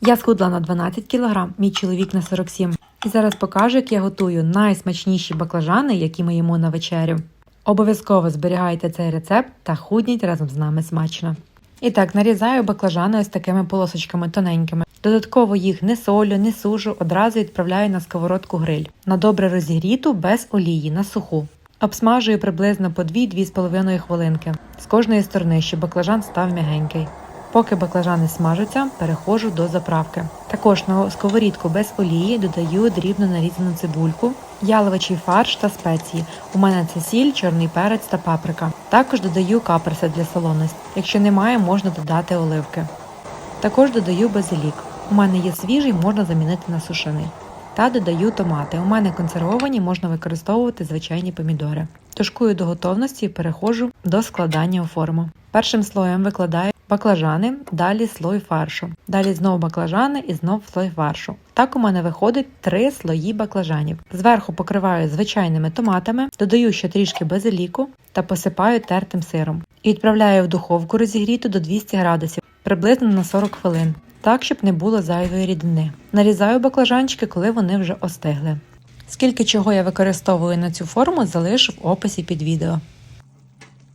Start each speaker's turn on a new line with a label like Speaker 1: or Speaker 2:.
Speaker 1: Я схудла на 12 кг, мій чоловік на 47. І зараз покажу, як я готую найсмачніші баклажани, які ми їмо на вечерю. Обов'язково зберігайте цей рецепт та худніть разом з нами смачно. І так, нарізаю баклажани ось такими полосочками тоненькими. Додатково їх не солю, не сужу, одразу відправляю на сковородку гриль. На добре розігріту, без олії, на суху. Обсмажую приблизно по 2-2,5 хвилинки з кожної сторони, щоб баклажан став м'ягенький. Поки баклажани смажаться, переходжу до заправки. Також на сковорідку без олії додаю дрібно нарізану цибульку, яловичий фарш та спеції. У мене це сіль, чорний перець та паприка. Також додаю каперси для солоності. Якщо немає, можна додати оливки. Також додаю базилік. У мене є свіжий, можна замінити на сушений. Та додаю томати. У мене консервовані, можна використовувати звичайні помідори. Тушкую до готовності і переходжу до складання у форму. Першим слоєм викладаю баклажани, далі слой фаршу. Далі знову баклажани і знов слой фаршу. Так у мене виходить три слої баклажанів. Зверху покриваю звичайними томатами, додаю ще трішки базиліку та посипаю тертим сиром. І відправляю в духовку розігріту до 200 градусів приблизно на 40 хвилин, так щоб не було зайвої рідини. Нарізаю баклажанчики, коли вони вже остигли. Скільки чого я використовую на цю форму, залишу в описі під відео.